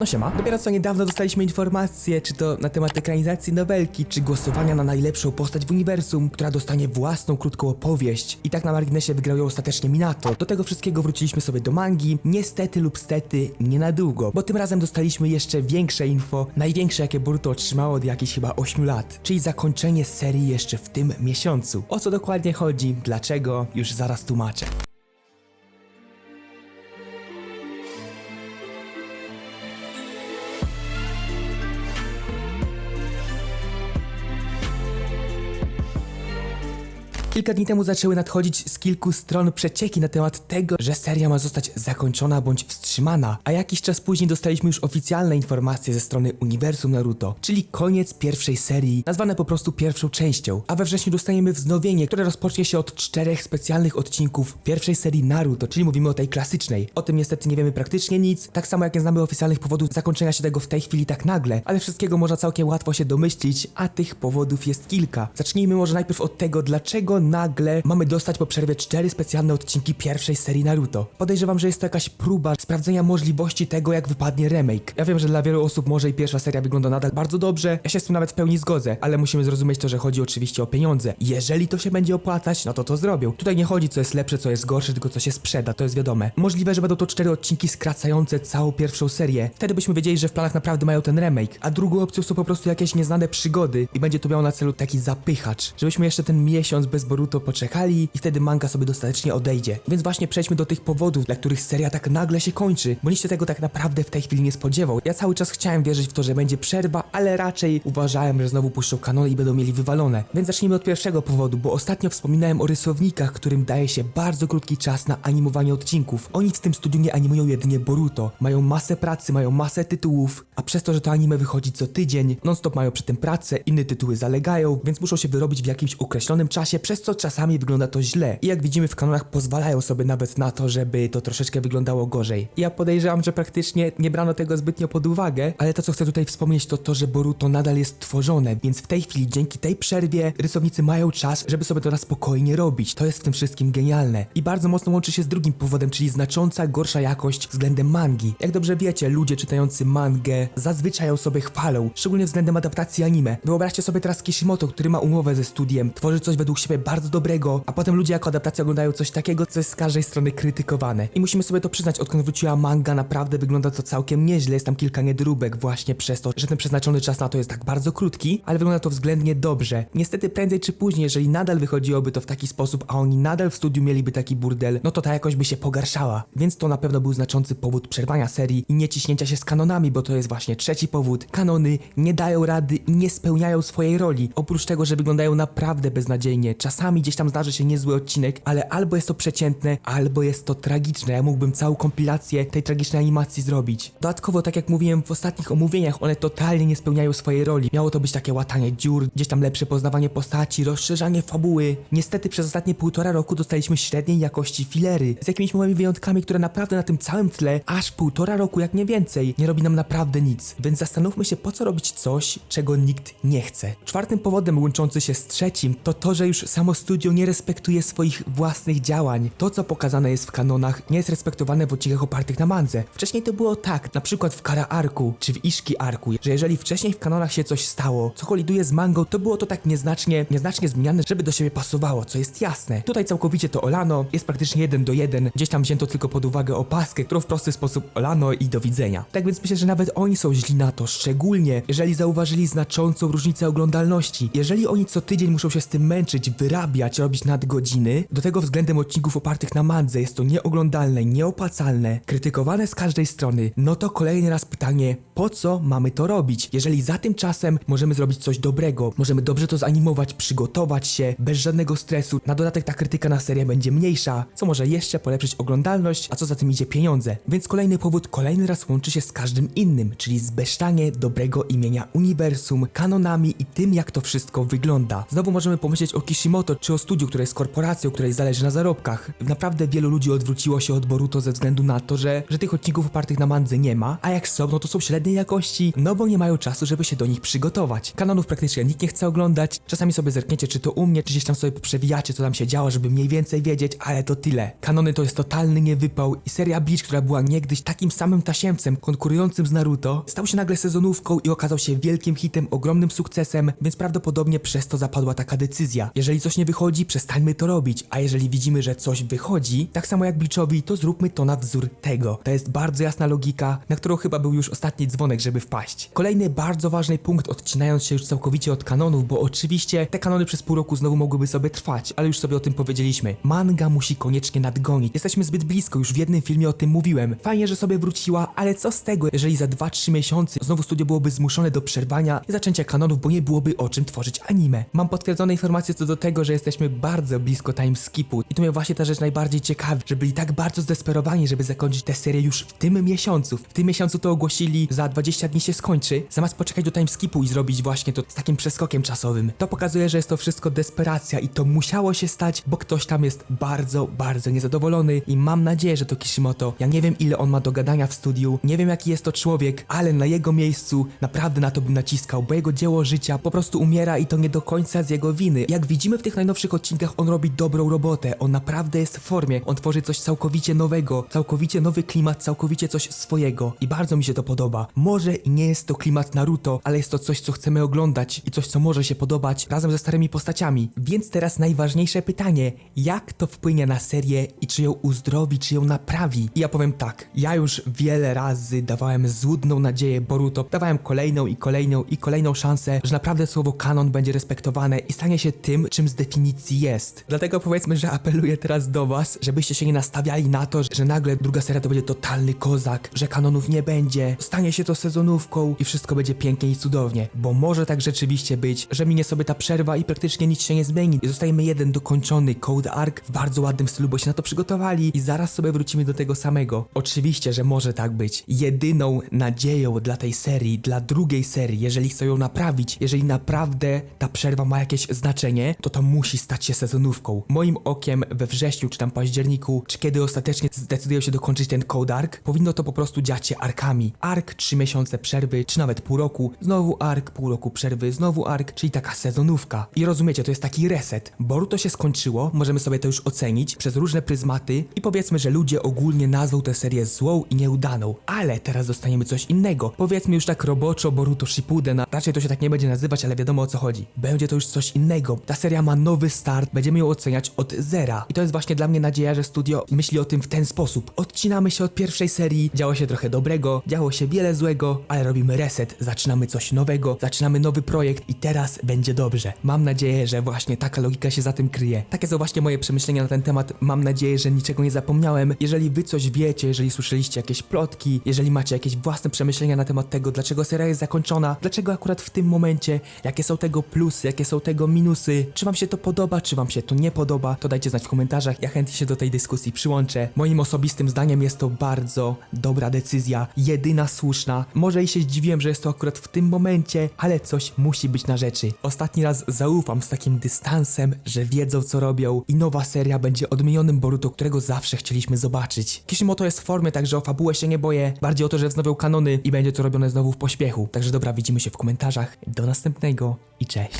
No siema, dopiero co niedawno dostaliśmy informację, czy to na temat ekranizacji nowelki, czy głosowania na najlepszą postać w uniwersum, która dostanie własną krótką opowieść. I tak na marginesie wygrał ją ostatecznie Minato. Do tego wszystkiego wróciliśmy sobie do mangi, niestety lub stety, nie na długo, bo tym razem dostaliśmy jeszcze większe info, największe jakie Boruto otrzymało od jakichś chyba 8 lat, czyli zakończenie serii jeszcze w tym miesiącu. O co dokładnie chodzi, dlaczego, już zaraz tłumaczę. Kilka dni temu zaczęły nadchodzić z kilku stron przecieki na temat tego, że seria ma zostać zakończona bądź wstrzymana, a jakiś czas później dostaliśmy już oficjalne informacje ze strony Uniwersum Naruto, czyli koniec pierwszej serii, nazwane po prostu pierwszą częścią, a we wrześniu dostaniemy wznowienie, które rozpocznie się od czterech specjalnych odcinków pierwszej serii Naruto, czyli mówimy o tej klasycznej. O tym niestety nie wiemy praktycznie nic, tak samo jak nie znamy oficjalnych powodów zakończenia się tego w tej chwili tak nagle, ale wszystkiego można całkiem łatwo się domyślić, a tych powodów jest kilka. Zacznijmy może najpierw od tego, dlaczego nagle mamy dostać po przerwie cztery specjalne odcinki pierwszej serii Naruto. Podejrzewam, że jest to jakaś próba sprawdzenia możliwości tego, jak wypadnie remake. Ja wiem, że dla wielu osób może i pierwsza seria wygląda nadal bardzo dobrze, ja się z tym nawet w pełni zgodzę, ale musimy zrozumieć to, że chodzi oczywiście o pieniądze. Jeżeli to się będzie opłacać, no to to zrobią. Tutaj nie chodzi co jest lepsze, co jest gorsze, tylko co się sprzeda, to jest wiadome. Możliwe, że będą to cztery odcinki skracające całą pierwszą serię. Wtedy byśmy wiedzieli, że w planach naprawdę mają ten remake, a drugą opcją są po prostu jakieś nieznane przygody i będzie to miało na celu taki zapychacz, żebyśmy jeszcze ten miesiąc bez Boruto poczekali i wtedy manga sobie dostatecznie odejdzie. Więc właśnie przejdźmy do tych powodów, dla których seria tak nagle się kończy, bo nikt się tego tak naprawdę w tej chwili nie spodziewał. Ja cały czas chciałem wierzyć w to, że będzie przerwa, ale raczej uważałem, że znowu puszczą kanony i będą mieli wywalone. Więc zacznijmy od pierwszego powodu, bo ostatnio wspominałem o rysownikach, którym daje się bardzo krótki czas na animowanie odcinków. Oni w tym studiu nie animują jedynie Boruto. Mają masę pracy, mają masę tytułów, a przez to, że to anime wychodzi co tydzień, non-stop mają przy tym pracę, inne tytuły zalegają, więc muszą się wyrobić w jakimś określonym czasie, przez co czasami wygląda to źle. I jak widzimy w kanonach pozwalają sobie nawet na to, żeby to troszeczkę wyglądało gorzej. Ja podejrzewam, że praktycznie nie brano tego zbytnio pod uwagę, ale to co chcę tutaj wspomnieć to to, że Boruto nadal jest tworzone, więc w tej chwili dzięki tej przerwie rysownicy mają czas, żeby sobie to na spokojnie robić. To jest w tym wszystkim genialne. I bardzo mocno łączy się z drugim powodem, czyli znacząca gorsza jakość względem mangi. Jak dobrze wiecie, ludzie czytający mangę zazwyczaj ją sobie chwalą, szczególnie względem adaptacji anime. Wyobraźcie sobie teraz Kishimoto, który ma umowę ze studiem, tworzy coś według siebie bardzo dobrego, a potem ludzie jako adaptację oglądają coś takiego, co jest z każdej strony krytykowane. I musimy sobie to przyznać, odkąd wróciła manga, naprawdę wygląda to całkiem nieźle, jest tam kilka niedróbek właśnie przez to, że ten przeznaczony czas na to jest tak bardzo krótki, ale wygląda to względnie dobrze. Niestety prędzej czy później, jeżeli nadal wychodziłoby to w taki sposób, a oni nadal w studiu mieliby taki burdel, no to ta jakość by się pogarszała. Więc to na pewno był znaczący powód przerwania serii i nie ciśnięcia się z kanonami, bo to jest właśnie trzeci powód. Kanony nie dają rady i nie spełniają swojej roli. Oprócz tego, że wyglądają naprawdę beznadziejnie. Czasami gdzieś tam zdarzy się niezły odcinek, ale albo jest to przeciętne, albo jest to tragiczne. Ja mógłbym całą kompilację tej tragicznej animacji zrobić. Dodatkowo, tak jak mówiłem w ostatnich omówieniach, one totalnie nie spełniają swojej roli. Miało to być takie łatanie dziur, gdzieś tam lepsze poznawanie postaci, rozszerzanie fabuły. Niestety przez ostatnie półtora roku dostaliśmy średniej jakości filery, z jakimiś małymi wyjątkami, które naprawdę na tym całym tle, aż półtora roku jak nie więcej, nie robi nam naprawdę nic. Więc zastanówmy się, po co robić coś, czego nikt nie chce. Czwartym powodem łączący się z trzecim to to, że już samo studio nie respektuje swoich własnych działań. To, co pokazane jest w kanonach, nie jest respektowane w odcinkach opartych na mandze. Wcześniej to było tak, na przykład w Kara Arku, czy w Ishki Arku, że jeżeli wcześniej w kanonach się coś stało, co koliduje z mangą, to było to tak nieznacznie, nieznacznie zmieniane, żeby do siebie pasowało, co jest jasne. Tutaj całkowicie to olano, jest praktycznie jeden do jeden, gdzieś tam wzięto tylko pod uwagę opaskę, którą w prosty sposób olano i do widzenia. Tak więc myślę, że nawet oni są źli na to, szczególnie jeżeli zauważyli znaczącą różnicę oglądalności. Jeżeli oni co tydzień muszą się z tym męczyć, wyrabiać, robić nadgodziny, do tego względem odcinków opartych na mandze jest to nieoglądalne, nieopłacalne, krytykowane z każdej strony, no to kolejny raz pytanie, po co mamy to robić? Jeżeli za tym czasem możemy zrobić coś dobrego, możemy dobrze to zanimować, przygotować się, bez żadnego stresu, na dodatek ta krytyka na serię będzie mniejsza, co może jeszcze polepszyć oglądalność, a co za tym idzie pieniądze. Więc kolejny powód kolejny raz łączy się z każdym innym, czyli zbesztanie dobrego imienia uniwersum, kanonami i tym jak to wszystko wygląda. Znowu możemy pomyśleć o Kishimoto, Naruto, czy o studiu, które jest korporacją, której zależy na zarobkach. Naprawdę wielu ludzi odwróciło się od Boruto ze względu na to, że, że tych odcinków opartych na mandze nie ma, a jak są, no to są średniej jakości, no bo nie mają czasu, żeby się do nich przygotować. Kanonów praktycznie nikt nie chce oglądać, czasami sobie zerkniecie, czy to u mnie, czy gdzieś tam sobie przewijacie, co tam się działo, żeby mniej więcej wiedzieć, ale to tyle. Kanony to jest totalny niewypał i seria Bleach, która była niegdyś takim samym tasiemcem konkurującym z Naruto, stał się nagle sezonówką i okazał się wielkim hitem, ogromnym sukcesem, więc prawdopodobnie przez to zapadła taka decyzja. Jeżeli coś nie wychodzi, przestańmy to robić, a jeżeli widzimy, że coś wychodzi, tak samo jak Bleachowi, to zróbmy to na wzór tego. To jest bardzo jasna logika, na którą chyba był już ostatni dzwonek, żeby wpaść. Kolejny bardzo ważny punkt, odcinając się już całkowicie od kanonów, bo oczywiście te kanony przez pół roku znowu mogłyby sobie trwać, ale już sobie o tym powiedzieliśmy. Manga musi koniecznie nadgonić. Jesteśmy zbyt blisko, już w jednym filmie o tym mówiłem. Fajnie, że sobie wróciła, ale co z tego, jeżeli za 2-3 miesiące znowu studio byłoby zmuszone do przerwania i zaczęcia kanonów, bo nie byłoby o czym tworzyć anime. Mam potwierdzone informacje co do tego, że jesteśmy bardzo blisko time skipu i tu mnie właśnie ta rzecz najbardziej ciekawi, że byli tak bardzo zdesperowani, żeby zakończyć tę serię już w tym miesiącu. W tym miesiącu to ogłosili, za 20 dni się skończy, zamiast poczekać do time skipu i zrobić właśnie to z takim przeskokiem czasowym. To pokazuje, że jest to wszystko desperacja i to musiało się stać, bo ktoś tam jest bardzo, bardzo niezadowolony i mam nadzieję, że to Kishimoto. Ja nie wiem ile on ma do gadania w studiu, nie wiem jaki jest to człowiek, ale na jego miejscu naprawdę na to bym naciskał, bo jego dzieło życia po prostu umiera i to nie do końca z jego winy. Jak widzimy w tych najnowszych odcinkach, on robi dobrą robotę, on naprawdę jest w formie, on tworzy coś całkowicie nowego, całkowicie nowy klimat, całkowicie coś swojego i bardzo mi się to podoba. Może nie jest to klimat Naruto, ale jest to coś, co chcemy oglądać i coś, co może się podobać razem ze starymi postaciami. Więc teraz najważniejsze pytanie, jak to wpłynie na serię i czy ją uzdrowi, czy ją naprawi? I ja powiem tak, ja już wiele razy dawałem złudną nadzieję Boruto, dawałem kolejną i kolejną i kolejną szansę, że naprawdę słowo kanon będzie respektowane i stanie się tym, czym definicji jest. Dlatego powiedzmy, że apeluję teraz do was, żebyście się nie nastawiali na to, że nagle druga seria to będzie totalny kozak, że kanonów nie będzie, stanie się to sezonówką i wszystko będzie pięknie i cudownie, bo może tak rzeczywiście być, że minie sobie ta przerwa i praktycznie nic się nie zmieni i zostajemy jeden dokończony Code Arc w bardzo ładnym stylu, bo się na to przygotowali i zaraz sobie wrócimy do tego samego. Oczywiście, że może tak być. Jedyną nadzieją dla tej serii, dla drugiej serii, jeżeli chcą ją naprawić, jeżeli naprawdę ta przerwa ma jakieś znaczenie, to to musi stać się sezonówką. Moim okiem we wrześniu czy tam październiku, czy kiedy ostatecznie zdecydują się dokończyć ten Code Arc, powinno to po prostu dziać się arkami. Ark, 3 miesiące przerwy, czy nawet pół roku, znowu ark, pół roku przerwy, znowu ark, czyli taka sezonówka. I rozumiecie, to jest taki reset. Boruto się skończyło, możemy sobie to już ocenić przez różne pryzmaty i powiedzmy, że ludzie ogólnie nazwą tę serię złą i nieudaną. Ale teraz dostaniemy coś innego. Powiedzmy już tak roboczo Boruto Shippuden, raczej to się tak nie będzie nazywać, ale wiadomo o co chodzi. Będzie to już coś innego. Ta seria ma nowy start, będziemy ją oceniać od zera. I to jest właśnie dla mnie nadzieja, że studio myśli o tym w ten sposób. Odcinamy się od pierwszej serii, działo się trochę dobrego, działo się wiele złego, ale robimy reset, zaczynamy coś nowego, zaczynamy nowy projekt i teraz będzie dobrze. Mam nadzieję, że właśnie taka logika się za tym kryje. Takie są właśnie moje przemyślenia na ten temat. Mam nadzieję, że niczego nie zapomniałem. Jeżeli wy coś wiecie, jeżeli słyszeliście jakieś plotki, jeżeli macie jakieś własne przemyślenia na temat tego, dlaczego seria jest zakończona, dlaczego akurat w tym momencie, jakie są tego plusy, jakie są tego minusy, czy wam to podoba, czy wam się to nie podoba, to dajcie znać w komentarzach. Ja chętnie się do tej dyskusji przyłączę. Moim osobistym zdaniem jest to bardzo dobra decyzja, jedyna słuszna. Może i się zdziwiłem, że jest to akurat w tym momencie, ale coś musi być na rzeczy. Ostatni raz zaufam z takim dystansem, że wiedzą co robią i nowa seria będzie odmienionym Boruto, którego zawsze chcieliśmy zobaczyć. Kishimoto jest w formie, także o fabułę się nie boję. Bardziej o to, że wznowią kanony i będzie to robione znowu w pośpiechu. Także dobra, widzimy się w komentarzach. Do następnego i cześć.